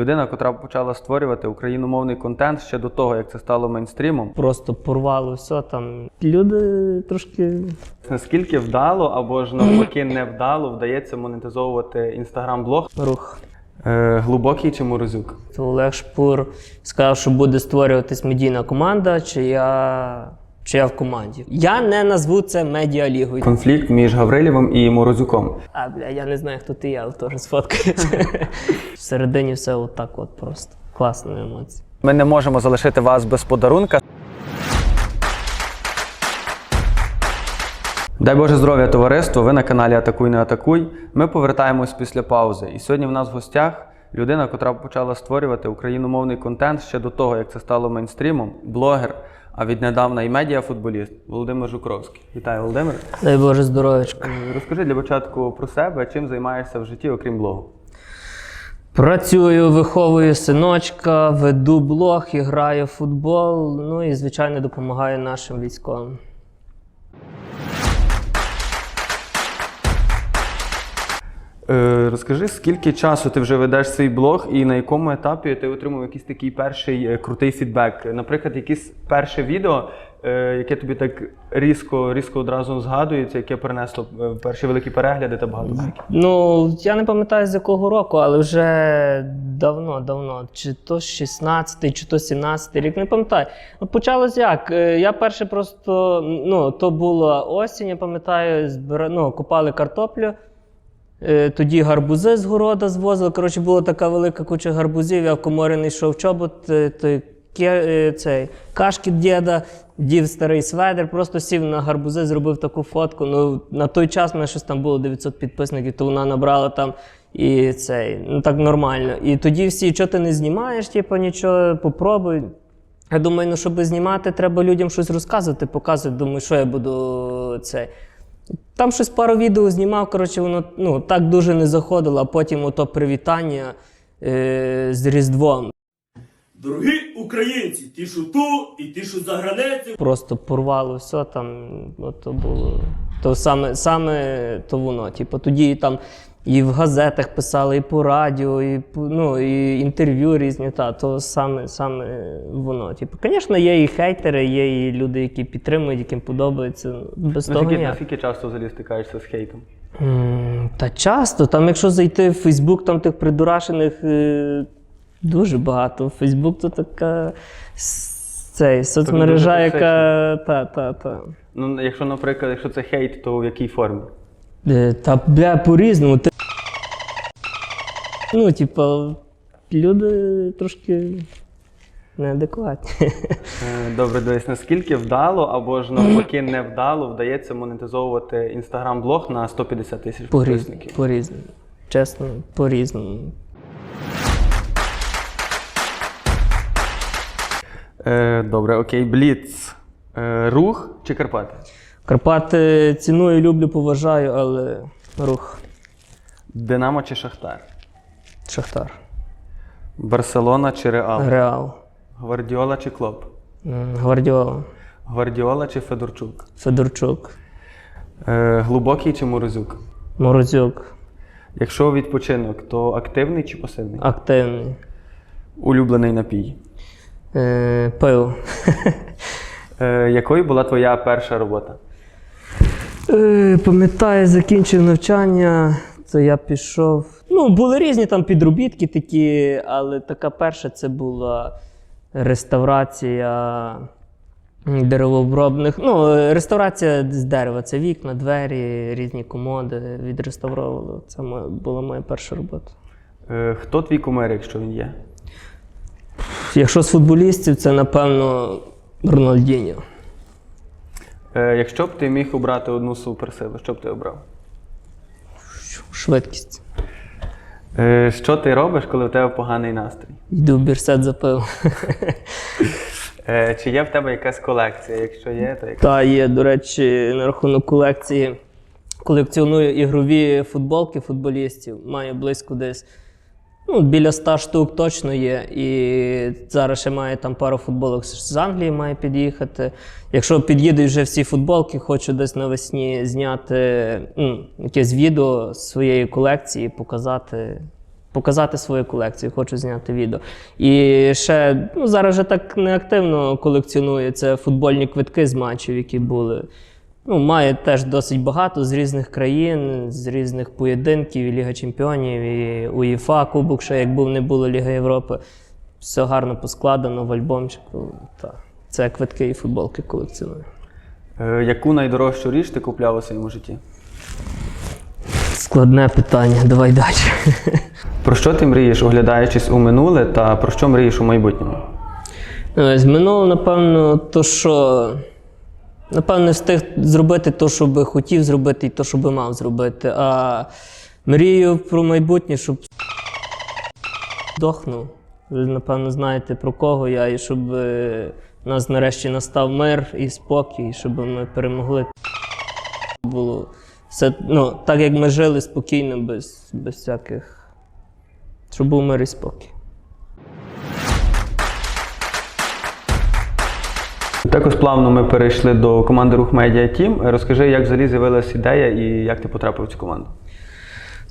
людина, котра почала створювати україномовний контент ще до того, як це стало мейнстрімом. Просто порвало все там. Люди трошки Наскільки вдало або ж навпаки невдало вдається монетизовувати інстаграм-блог? рух. Е, глибокий чи морозюк? Олег Шпур сказав, що буде створюватись медійна команда, чи я, чи я в команді. Я не назву це медіалігою. Конфлікт між Гаврилєвим і Морозюком. А, бля, я не знаю, хто ти є, але теж сфоткаюсь. Всередині все отак от просто. Класна емоція. Ми не можемо залишити вас без подарунка. Дай Боже здоров'я, товариство! Ви на каналі Атакуй, не атакуй. Ми повертаємось після паузи. І сьогодні в нас в гостях людина, котра почала створювати україномовний контент ще до того, як це стало мейнстрімом, блогер, а віднедавна і медіафутболіст Володимир Жукровський. Вітаю, Володимир. Дай Боже здоров'ячка. Е, Розкажи для початку про себе, чим займаєшся в житті, окрім блогу. Працюю, виховую синочка, веду блог і граю в футбол. Ну і, звичайно, допомагаю нашим військовим. Розкажи, скільки часу ти вже ведеш свій блог і на якому етапі ти отримав якийсь такий перший е, крутий фідбек? Наприклад, якесь перше відео, е, яке тобі так різко, різко одразу згадується, яке принесло е, перші великі перегляди та багато лайків. Ну, я не пам'ятаю з якого року, але вже давно, давно. Чи то 16-й, чи то 17-й рік, не пам'ятаю. Ну, почалось як? Е, Я перше просто, ну, то була осінь, я пам'ятаю, збира... ну, купали картоплю. Е, Тоді гарбузи з города звозили. Коротше, була така велика куча гарбузів, я в коморі не йшов чобот, е, е, цей, кашкіт діда, дів старий сведер, просто сів на гарбузи, зробив таку фотку. Ну, на той час мене щось там було 900 підписників, то вона набрала там і цей, ну так нормально. І тоді всі, що ти не знімаєш, типу, нічого, попробуй. Я думаю, ну щоб знімати, треба людям щось розказувати, показувати. Думаю, що я буду цей. Там щось пару відео знімав, коротше, воно ну, так дуже не заходило, а потім ото привітання е, з Різдвом. Дорогі українці, ті, що ту і ті, що за границею. Просто порвало все там. то було. То саме, саме то воно. Типу, тоді там і в газетах писали, і по радіо, і, ну, і інтерв'ю різні. Та, то саме, саме воно. Типу, звісно, є і хейтери, є і люди, які підтримують, яким подобається. Без того Наскільки, ніяк. наскільки часто взагалі стикаєшся з хейтом? Та часто. Там, якщо зайти в Фейсбук, там тих придурашених е, дуже багато. Фейсбук то така цей, соцмережа, яка. Та, та, та. Ну, якщо, наприклад, якщо це хейт, то в якій формі? Е, Та бля, по-різному. Ти... Ну, типа, люди трошки неадекватні. Е, Добре, дивись, наскільки вдало або ж навпаки невдало вдається монетизовувати інстаграм-блог на 150 тисяч підписників? По-різному. Чесно, по-різному. Е, добре, окей, Бліц. Е, рух чи Карпати? Карпати ціную, люблю, поважаю, але рух. Динамо чи Шахтар? Шахтар. Барселона чи Реал? Реал. Гвардіола чи Клоп? М, Гвардіола. Гвардіола чи Федорчук? Федорчук. Е, глибокий чи Морозюк? Морозюк. Якщо відпочинок, то активний чи пасивний? Активний. Улюблений напій. Е, пиво. Е, якою була твоя перша робота? Е, пам'ятаю, закінчив навчання, то я пішов. Ну, були різні там підробітки такі, але така перша це була реставрація деревообробних. Ну, реставрація з дерева. Це вікна, двері, різні комоди відреставровували. Це моя, була моя перша робота. Е, хто твій кумир, якщо він є? Якщо з футболістів, це напевно Рональдіньо. Е, якщо б ти міг обрати одну суперсилу, що б ти обрав? Швидкість. Е, що ти робиш, коли в тебе поганий настрій? Йду в бірсет за пиво. Е, чи є в тебе якась колекція? Якщо є, то яка? Та є, до речі, на рахунок колекції. Колекціоную ігрові футболки футболістів. Маю близько десь. Ну, біля 100 штук точно є. І зараз ще маю там пару футболок з Англії має під'їхати. Якщо під'їдуть вже всі футболки, хочу десь навесні зняти ну, якесь відео з своєї колекції, показати. показати свою колекцію, хочу зняти відео. І ще ну, зараз вже так неактивно колекціоную це футбольні квитки з матчів, які були. Ну, має теж досить багато з різних країн, з різних поєдинків, і Ліга Чемпіонів, і УЄФА, Кубок, ще як був, не було Ліга Європи. Все гарно поскладено в альбомчику. Та. Це квитки і футболки колекціоную. Е, Яку найдорожчу річ ти купляв у своєму житті? Складне питання, давай далі. Про що ти мрієш, оглядаючись у минуле, та про що мрієш у майбутньому? Ну, З минулого, напевно, то, що. Напевно, встиг зробити те, що би хотів зробити, і те, що би мав зробити. А мрію про майбутнє, щоб здохнув. Ви, напевно, знаєте про кого я, і щоб е, нас нарешті настав мир і спокій, щоб ми перемогли. Було все, ну, так, як ми жили спокійно, без, без всяких. Щоб був мир і спокій. Також плавно ми перейшли до команди Рух Медіа Тім. Розкажи, як взагалі з'явилася ідея і як ти потрапив в цю команду?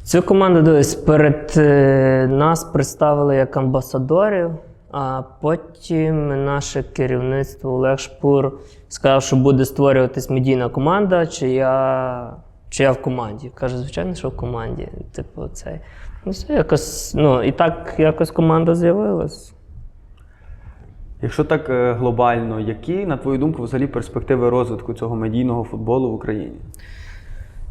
Цю команду дивись, перед е, нас представили як амбасадорів, а потім наше керівництво Олег Шпур сказав, що буде створюватись медійна команда, чи я, чи я в команді. Каже, звичайно, що в команді. Типу, цей. Ну, все якось, ну, і так якось команда з'явилась. Якщо так е, глобально, які, на твою думку, взагалі перспективи розвитку цього медійного футболу в Україні?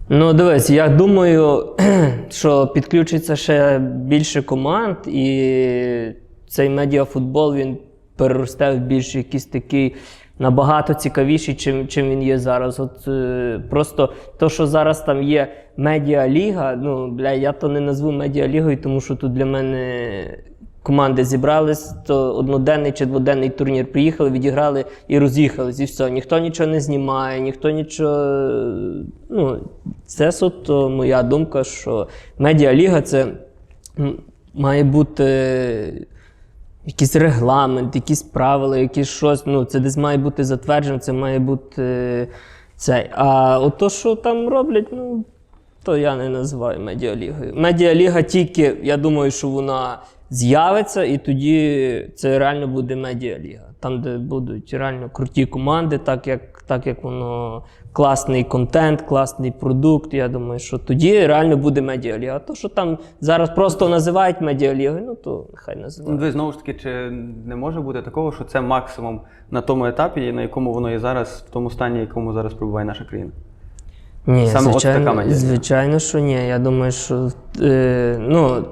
Ну, дивись, я думаю, що підключиться ще більше команд, і цей медіафутбол він переросте в більш якийсь такий набагато цікавіший, чим, чим він є зараз. От е, просто то, що зараз там є медіаліга, ну, бля, я то не назву медіалігою, тому що тут для мене. Команди зібрались, то одноденний чи дводенний турнір приїхали, відіграли і роз'їхались, і все. Ніхто нічого не знімає, ніхто нічого. Ну, це суто моя думка, що медіаліга це має бути якийсь регламент, якісь правила, якісь щось. Ну, це десь має бути затверджено, це має бути цей. А от то, що там роблять, ну. То я не називаю медіалігою. Медіаліга тільки, я думаю, що вона з'явиться, і тоді це реально буде медіаліга. Там, де будуть реально круті команди, так як, так як воно класний контент, класний продукт. Я думаю, що тоді реально буде медіаліга. А то, що там зараз просто називають медіалігою, ну то нехай Ну, називають. Ви знову ж таки, чи не може бути такого, що це максимум на тому етапі, на якому воно є зараз, в тому стані, в якому зараз перебуває наша країна? Ні, Саме от така медіаліга. звичайно, що ні. Я думаю, що е, ну,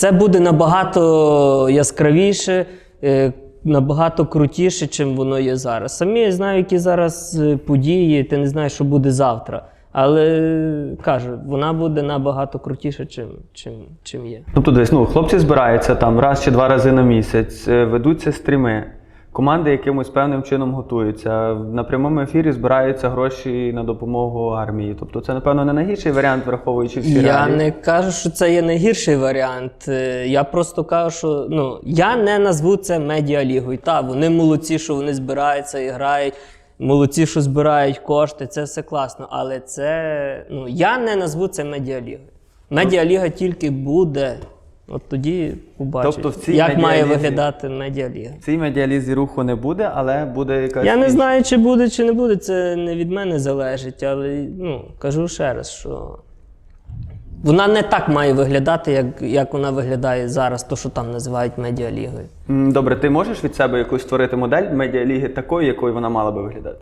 це буде набагато яскравіше, е, набагато крутіше, чим воно є зараз. Самі я знаю, які зараз е, події, ти не знаєш, що буде завтра. Але кажу, вона буде набагато крутіше, чим, чим, чим є. Тобто, десь ну, хлопці збираються там раз чи два рази на місяць, е, ведуться стріми, команди якимось певним чином готуються. На прямому ефірі збираються гроші на допомогу армії. Тобто, це, напевно, не найгірший варіант, враховуючи всі Я реалії. не кажу, що це є найгірший варіант. Е, Я просто кажу, що ну, я не назву це медіалігою. Та, вони молодці, що вони збираються і грають. Молодці, що збирають кошти, це все класно. Але це ну, я не назву це медіалігою. Медіаліга тільки буде. От тоді побачить, Тобто в цій як має медіалізі- виглядати медіаліга. В цій медіалізі руху не буде, але буде якась. Я не знаю, чи буде, чи не буде. Це не від мене залежить, але ну, кажу ще раз, що вона не так має виглядати, як, як вона виглядає зараз, то, що там називають медіалігою. Добре, ти можеш від себе якусь створити модель медіаліги такої, якою вона мала би виглядати?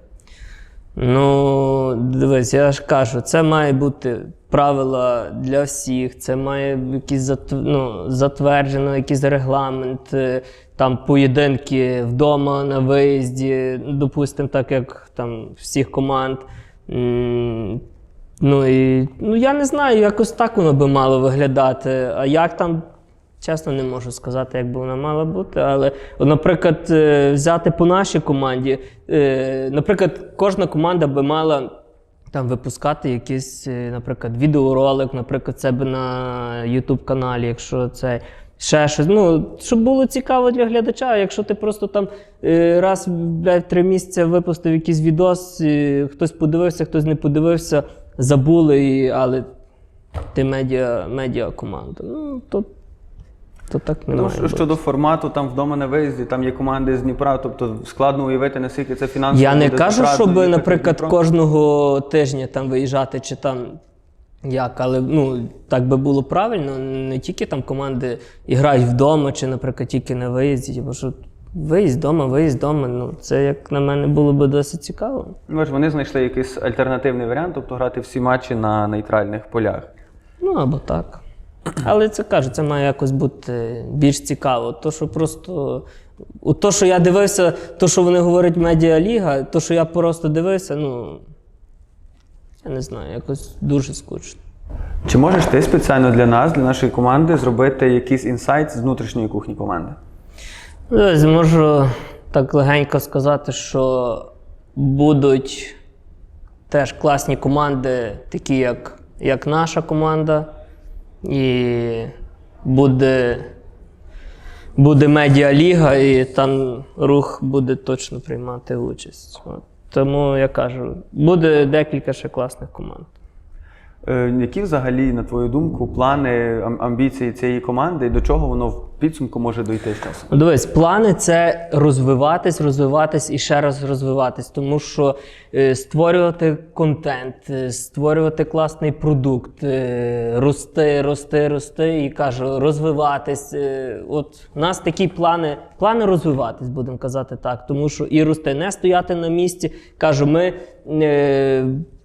Ну, дивись, я ж кажу, це має бути правила для всіх, це має зат, ну, затверджено, якийсь регламент, е, там поєдинки вдома на виїзді, допустимо, так як там всіх команд. Ну і ну я не знаю, якось так воно би мало виглядати. А як там, чесно, не можу сказати, як би вона мала бути. Але, наприклад, е, взяти по нашій команді, е, наприклад, кожна команда би мала. Там випускати якийсь, е, наприклад, відеоролик, наприклад, себе на YouTube каналі, якщо це ще щось. Ну, щоб було цікаво для глядача. Якщо ти просто там раз в три місяці випустив якийсь відос, хтось подивився, хтось не подивився, забули, але ти медіа, медіа команда. Ну, то То так не Ну, має що- бути. формату, там вдома на виїзді, там є команди з Дніпра, тобто складно уявити, наскільки це фінансово. Я не кажу, щоб, наприклад, кожного тижня там виїжджати чи там як, але ну так би було правильно. Не тільки там команди грають вдома, чи, наприклад, тільки на виїзді. Бо що виїзд вдома, виїзд вдома. Ну це як на мене було би досить цікаво. Ну, ж вони знайшли якийсь альтернативний варіант, тобто грати всі матчі на нейтральних полях. Ну або так. Але це кажу, це має якось бути більш цікаво. То, що просто. То, що я дивився, то, що вони говорять медіаліга, то, що я просто дивився, ну. Я не знаю, якось дуже скучно. Чи можеш ти спеціально для нас, для нашої команди, зробити якийсь інсайт з внутрішньої кухні команди? Ось можу так легенько сказати, що будуть теж класні команди, такі як, як наша команда. І буде, буде медіаліга, і там рух буде точно приймати участь. От. Тому я кажу, буде декілька ще класних команд. Е, які взагалі, на твою думку, плани, амбіції цієї команди і до чого воно в підсумку може дойти з часом? Ну, Дивись, плани це розвиватись, розвиватись і ще раз розвиватись, тому що е, створювати контент, е, створювати класний продукт, рости, рости, рости і кажу, розвиватись. От у нас такі плани, плани розвиватись, будемо казати так, тому що і рости, не стояти на місці. Кажу, ми.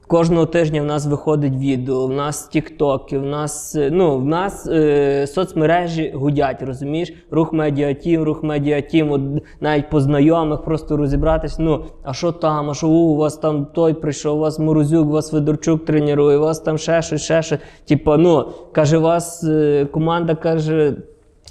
Кожного тижня в нас виходить відео, в нас тіктоки, в нас е, ну в нас е, соцмережі гудять, розумієш? Рух медіатім, рух медіатім, от навіть по знайомих просто розібратись. Ну а що там? А що у, у вас там той прийшов, у вас Морозюк, у вас Федорчук тренує, у вас там ще щось, ще щось. Типа, ну каже, у вас е, команда каже.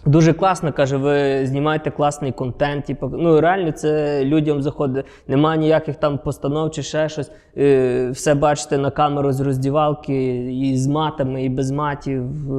Дуже класно, каже, ви знімаєте класний контент. Типу, ну реально це людям заходить. Немає ніяких там постанов чи ще щось. Е, все бачите на камеру з роздівалки, і з матами, і без матів.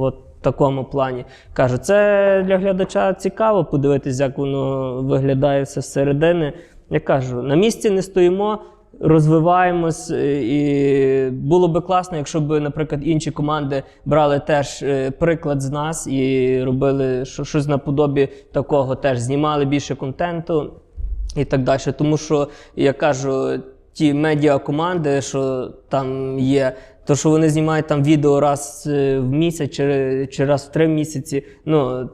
От в такому плані. Кажу, це для глядача цікаво подивитись, як воно виглядає все зсередини. Я кажу, на місці не стоїмо. Розвиваємось, е, і було би класно, якщо б, наприклад, інші команди брали теж е, приклад з нас і робили щось наподобі такого, теж знімали більше контенту і так далі. Тому що я кажу, ті медіакоманди, що там є, то що вони знімають там відео раз е, в місяць чи, чи раз в три місяці. Ну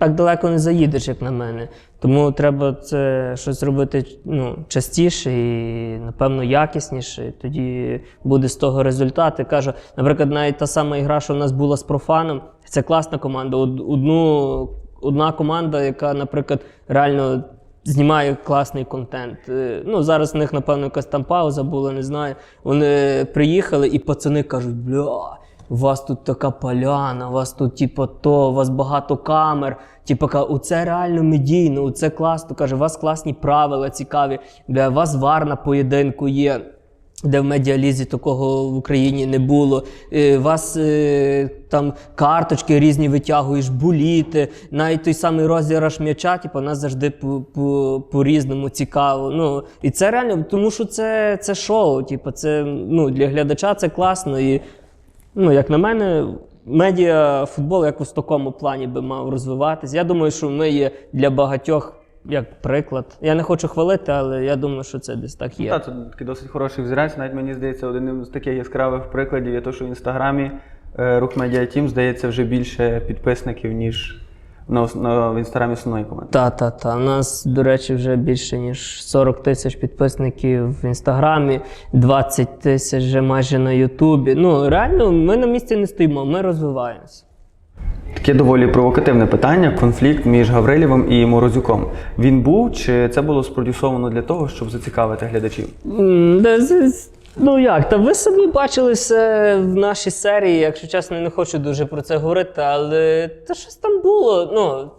так далеко не заїдеш, як на мене. Тому треба це щось робити ну, частіше і, напевно, якісніше. Тоді буде з того результат. Я кажу, наприклад, навіть та сама ігра, що в нас була з профаном, це класна команда. Одну, одна команда, яка, наприклад, реально. Знімає класний контент. Е, Ну, зараз в них, напевно, якась там пауза була, не знаю. Вони приїхали і пацани кажуть, бля, у вас тут така поляна, у вас тут, типу, то, у вас багато камер. Типу, ка- оце реально медійно, оце класно. Каже, у вас класні правила цікаві, у вас вар на поєдинку є. Де в медіалізі такого в Україні не було. Е, вас е, там карточки різні витягуєш, буліти, навіть той самий розіграш м'яча, типу, нас завжди по- по- по-різному цікаво. Ну, і це реально, тому що це, це шоу. Типу, це, ну, для глядача це класно. І Ну, як на мене, медіа футбол якось в такому плані би мав розвиватися. Я думаю, що ми є для багатьох як приклад. Я не хочу хвалити, але я думаю, що це десь так є. Так, це такий досить хороший взірець. Навіть мені здається, один з таких яскравих прикладів є те, що в інстаграмі е, рух Медіа Тім здається вже більше підписників, ніж на, на в інстаграмі основної команди. Та, та, та. У нас, до речі, вже більше ніж 40 тисяч підписників в інстаграмі, 20 тисяч вже майже на Ютубі. Ну, реально, ми на місці не стоїмо, ми розвиваємося. Таке доволі провокативне питання: конфлікт між Гаврилєвим і Морозюком. Він був чи це було спродюсовано для того, щоб зацікавити глядачів? Ну як, та ви самі бачили все в нашій серії, якщо чесно, не хочу дуже про це говорити, але та щось там було. Ну,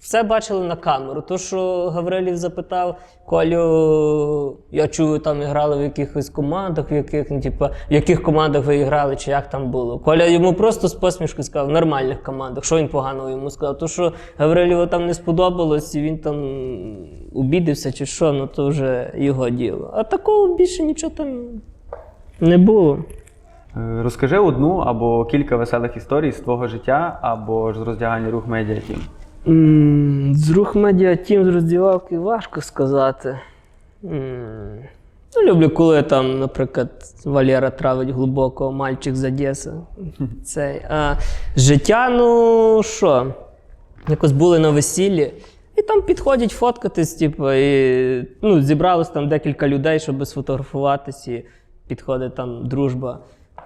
все бачили на камеру. То, що Гаврилів запитав, Колю, я чую, там грали в якихось командах, в яких, ну, типу, в яких командах ви грали, чи як там було. Коля йому просто з посмішкою сказав, в нормальних командах. Що він поганого йому сказав? То, що Гавриліву там не сподобалось, і він там обідався чи що, ну то вже його діло. А такого більше нічого там не було. Е, Розкажи одну або кілька веселих історій з твого життя або ж з роздягання рух медіа тім. З рух медіа тім з розділавки важко сказати. Ну, люблю, коли там, наприклад, Валера травить глибоко мальчик з Одеси. Цей. А життя, ну що? Якось були на весіллі, і там підходять фоткатись, типу, і ну, зібралось там декілька людей, щоб сфотографуватись, і підходить там дружба.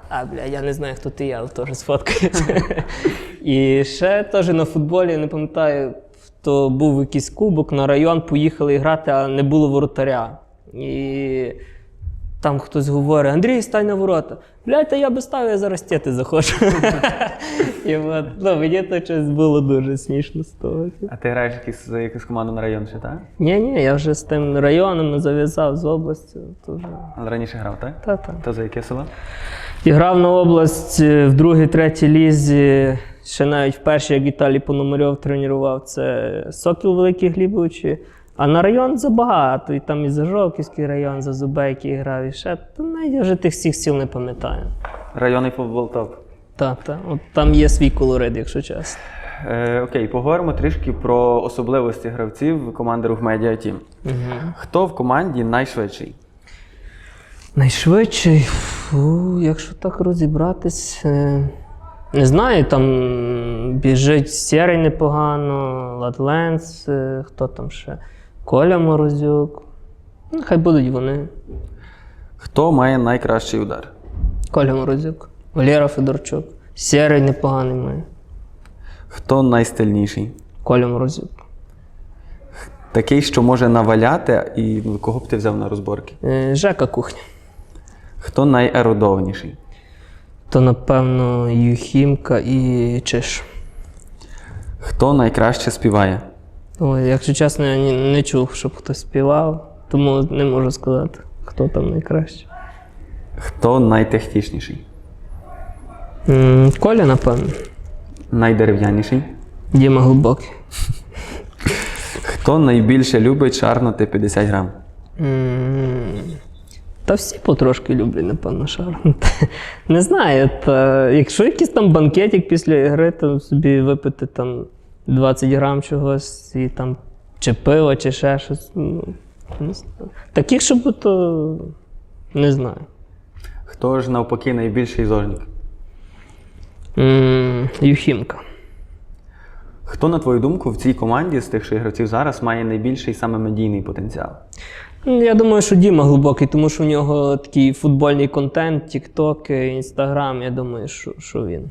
А, бля, я не знаю, хто ти є, але теж сфоткається. І ще теж на футболі, не пам'ятаю, то був якийсь кубок на район, поїхали грати, а не було воротаря. І там хтось говорить: Андрій, стань на ворота. Блядь, та я би став, я зараз тєти захочу. І от, ну, мені то щось було дуже смішно з того. А ти граєш якісь, за якусь команду на район ще, так? Ні, ні, я вже з тим районом зав'язав з областю. То вже... Але раніше грав, так? Та-та. То за яке село? І грав на область е, в другій, третій лізі. Ще навіть в першій, як Віталій Пономарьов тренував, це Сокіл Великий Глібовичі. А на район забагато. І там і за Жовківський район, за Зубейки грав, і ще. Та навіть я вже тих всіх сіл не пам'ятаю. Районний футбол топ. Та, та. От там є свій колорит, якщо чесно. Е, окей, поговоримо трішки про особливості гравців команди Рух Медіа Тім. Хто в команді найшвидший? Найшвидший, фу, якщо так розібратись, е, не знаю, там біжить Сєрий непогано, Ладленс, е, хто там ще? Коля Морозюк. Ну, хай будуть вони. Хто має найкращий удар? Коля Морозюк, Валера Федорчук. Сєрий непоганий має. Хто найстильніший? Коля Морозюк. Такий, що може наваляти, і ну, кого б ти взяв на розборки? Е, Жека кухня. Хто найерудованіший? То, напевно, Юхімка і Чиш. Хто найкраще співає? Ой, якщо чесно, я ні- не чув, щоб хтось співав, тому не можу сказати, хто там найкраще. Хто найтехнічніший? М, Коля, напевно. Найдерев'яніший? Діма глибокий. Хто найбільше любить шарнути 50 грам? М, Та всі потрошки люблять, напевно, шарнути. Не знаю, та, якщо якийсь там банкетик після гри, то собі випити там 20 грам чогось і там чи пиво, чи ще щось. Ну, не знаю. Таких, щоб то не знаю. Хто ж навпаки найбільший зожник? М, Юхімка. Хто, на твою думку, в цій команді з тих, що гравців зараз, має найбільший саме медійний потенціал? Ну, Я думаю, що Діма глибокий, тому що в нього такий футбольний контент, Тік-Ток, Інстаграм. Я думаю, що, що він.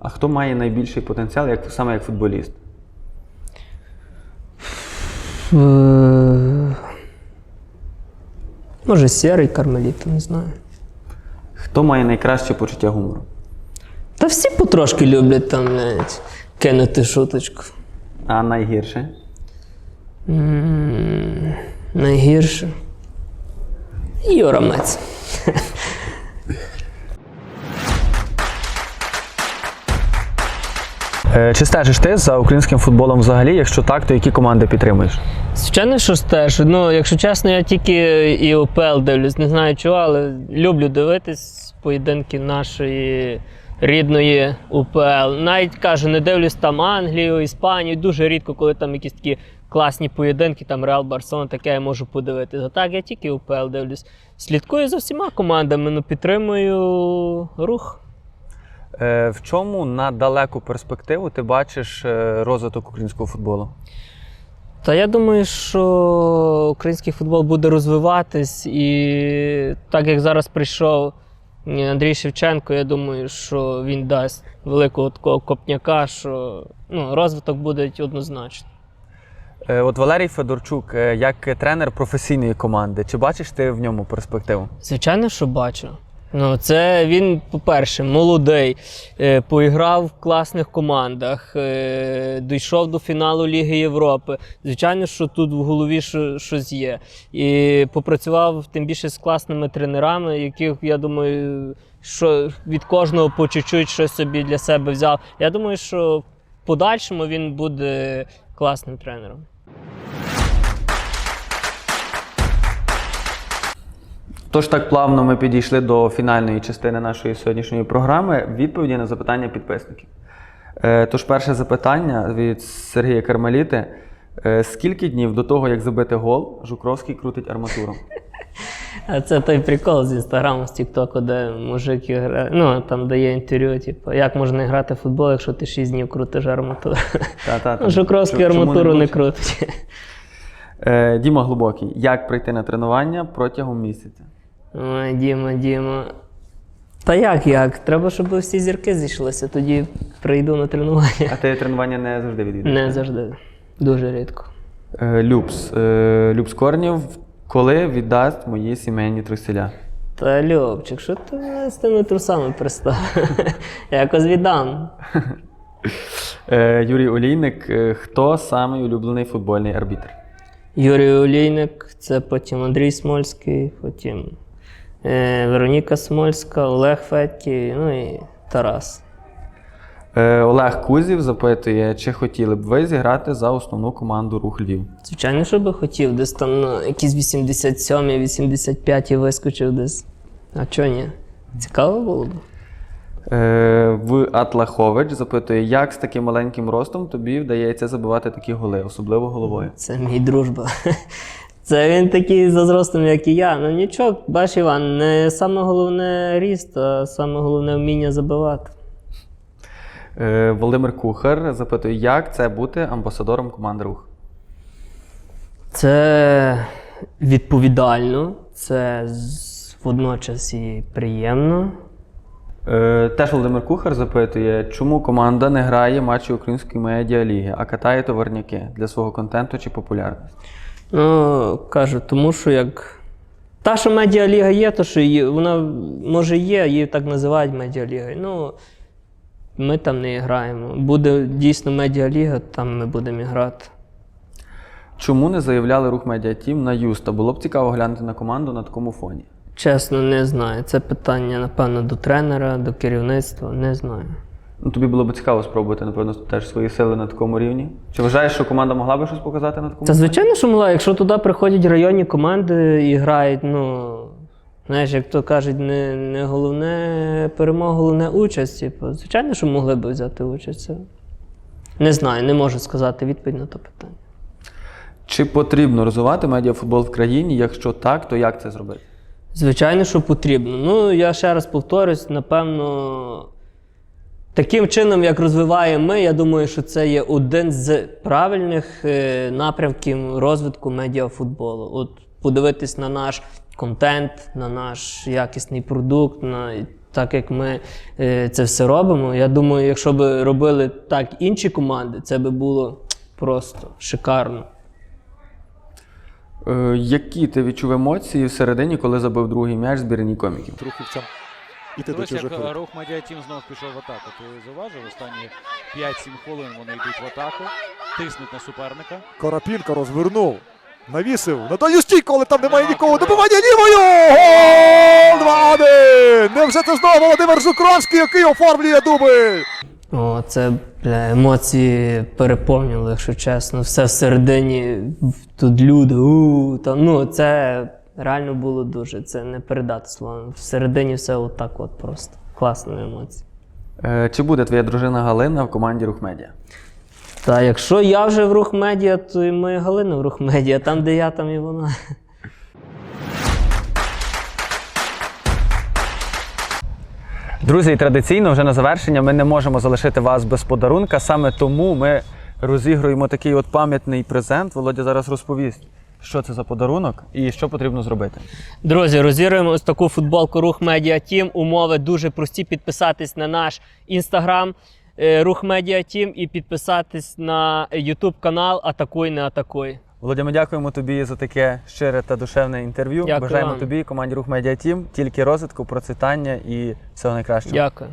А хто має найбільший потенціал як, саме як футболіст? Е, Може, сірий кармеліт, не знаю. Хто має найкраще почуття гумору? Та всі потрошки люблять там навіть кинути шуточку. А найгірше? М, Найгірше. Юра Мець. Чи стежиш ти за українським футболом взагалі? Якщо так, то які команди підтримуєш? Звичайно, що ж теж. Ну, якщо чесно, я тільки і ОПЛ дивлюсь, не знаю чого, але люблю дивитись поєдинки нашої рідної УПЛ. Навіть кажу, не дивлюсь там Англію, Іспанію. Дуже рідко, коли там якісь такі класні поєдинки, там Реал Барселона, таке я можу подивитися. А так я тільки УПЛ дивлюсь. Слідкую за всіма командами, ну підтримую рух. Е, В чому на далеку перспективу ти бачиш е, розвиток українського футболу? Та я думаю, що український футбол буде розвиватись, і так як зараз прийшов Андрій Шевченко, я думаю, що він дасть великого такого копняка, що ну, розвиток буде однозначно. Е, От Валерій Федорчук, як тренер професійної команди, чи бачиш ти в ньому перспективу? Звичайно, що бачу. Ну, це він, по-перше, молодий, е, поіграв в класних командах, е, дійшов до фіналу Ліги Європи. Звичайно, що тут в голові що- щось є. І попрацював тим більше з класними тренерами, яких, я думаю, що від кожного по чуть-чуть щось собі для себе взяв. Я думаю, що в подальшому він буде класним тренером. Тож так плавно ми підійшли до фінальної частини нашої сьогоднішньої програми відповіді на запитання підписників. Е, Тож, перше запитання від Сергія Кармеліти. Е, Скільки днів до того, як забити гол, Жукровський крутить арматуру? А це той прикол з інстаграму, з Тіктоку, де мужик грає, ну там дає інтерв'ю, типу, як можна грати в футбол, якщо ти 6 днів крутиш арматуру. Та-та-та. Жукровський Чому- арматуру не можна? крутить. Е, Діма Глибокий. Як прийти на тренування протягом місяця? Ой, Діма, Діма. Та як, як? Треба, щоб всі зірки зійшлися, тоді прийду на тренування. А ти тренування не завжди відвідуєш? Не завжди. Дуже рідко. Е, Любс. Е, Любс Корнів. Коли віддасть мої сімейні труселя? Та Любчик, що ти мене з тими трусами пристав? Якось віддам. Е, Юрій Олійник. Е, Хто самий улюблений футбольний арбітр? Юрій Олійник, це потім Андрій Смольський, потім Вероніка Смольська, Олег Фетті, ну і Тарас. Е, Олег Кузів запитує, чи хотіли б ви зіграти за основну команду Рух Львів? Звичайно, що би хотів, десь там на якісь 87-й, 85-й вискочив десь. А чого ні? Цікаво було б. Е, В Атлахович запитує, як з таким маленьким ростом тобі вдається забивати такі голи, особливо головою. Це мій дружба. Це він такий за зростом, як і я. Ну нічого, бач, Іван, не саме головне ріст, а саме головне вміння забивати. Е, Володимир Кухар запитує, як це бути амбасадором команди Рух? Це відповідально, це водночас і приємно. Е, Теж Володимир Кухар запитує, чому команда не грає матчі Української медіаліги, а катає товарняки для свого контенту чи популярності? Ну, кажу, тому що як. Та, що медіаліга є, то що є, вона може є, її так називають медіалігою. Ну, ми там не граємо. Буде дійсно медіаліга, там ми будемо грати. Чому не заявляли рух медіатім на Юста? Було б цікаво глянути на команду на такому фоні. Чесно, не знаю. Це питання, напевно, до тренера, до керівництва, не знаю. Ну, тобі було б цікаво спробувати, напевно, теж свої сили на такому рівні. Чи вважаєш, що команда могла би щось показати на такому? Та звичайно, що мала, якщо туди приходять районні команди і грають, ну. Знаєш, як то кажуть, не, не головне перемога, головне участь. Типу, звичайно, що могли б взяти участь. Не знаю, не можу сказати відповідь на те питання. Чи потрібно розвивати медіафутбол в країні? Якщо так, то як це зробити? Звичайно, що потрібно. Ну, я ще раз повторюсь, напевно, таким чином, як розвиваємо ми, я думаю, що це є один з правильних е, напрямків розвитку медіафутболу. От подивитись на наш контент, на наш якісний продукт, на так як ми е, це все робимо. Я думаю, якщо б робили так інші команди, це би було просто шикарно. Е, які ти відчув емоції всередині, коли забив другий м'яч збірні коміків? Рухівцям іти до Ось як чужих е, рух медіатім знов пішов в атаку. Ти зауважив, останні 5-7 хвилин вони йдуть в атаку, тиснуть на суперника. Карапінка розвернув. Навісив на дальню стійку, але там немає нікого. Добивання лівою! Гол! 2-1! Невже це знову Володимир Жукровський, який оформлює дубль? О, це бля, емоції переповнювали, якщо чесно. Все всередині тут люди. У, там, ну, це реально було дуже. Це не передати словами. Всередині все отак от просто. Класні емоції. Е, чи буде твоя дружина Галина в команді Рух Медіа? Та якщо я вже в рух медіа, то і моя Галина в рух медіа. Там, де я, там і вона. Друзі, і традиційно вже на завершення ми не можемо залишити вас без подарунка. Саме тому ми розігруємо такий от пам'ятний презент. Володя зараз розповість, що це за подарунок і що потрібно зробити. Друзі, розігруємо ось таку футболку Рух Медіа Тім. Умови дуже прості. Підписатись на наш інстаграм е, Рух Медіа Тім і підписатись на Ютуб канал Атакуй, не атакуй. Володя, дякуємо тобі за таке щире та душевне інтерв'ю. Дякую Бажаємо вам. тобі команді Рух Медіа Тім тільки розвитку, процвітання і всього найкращого. Дякую.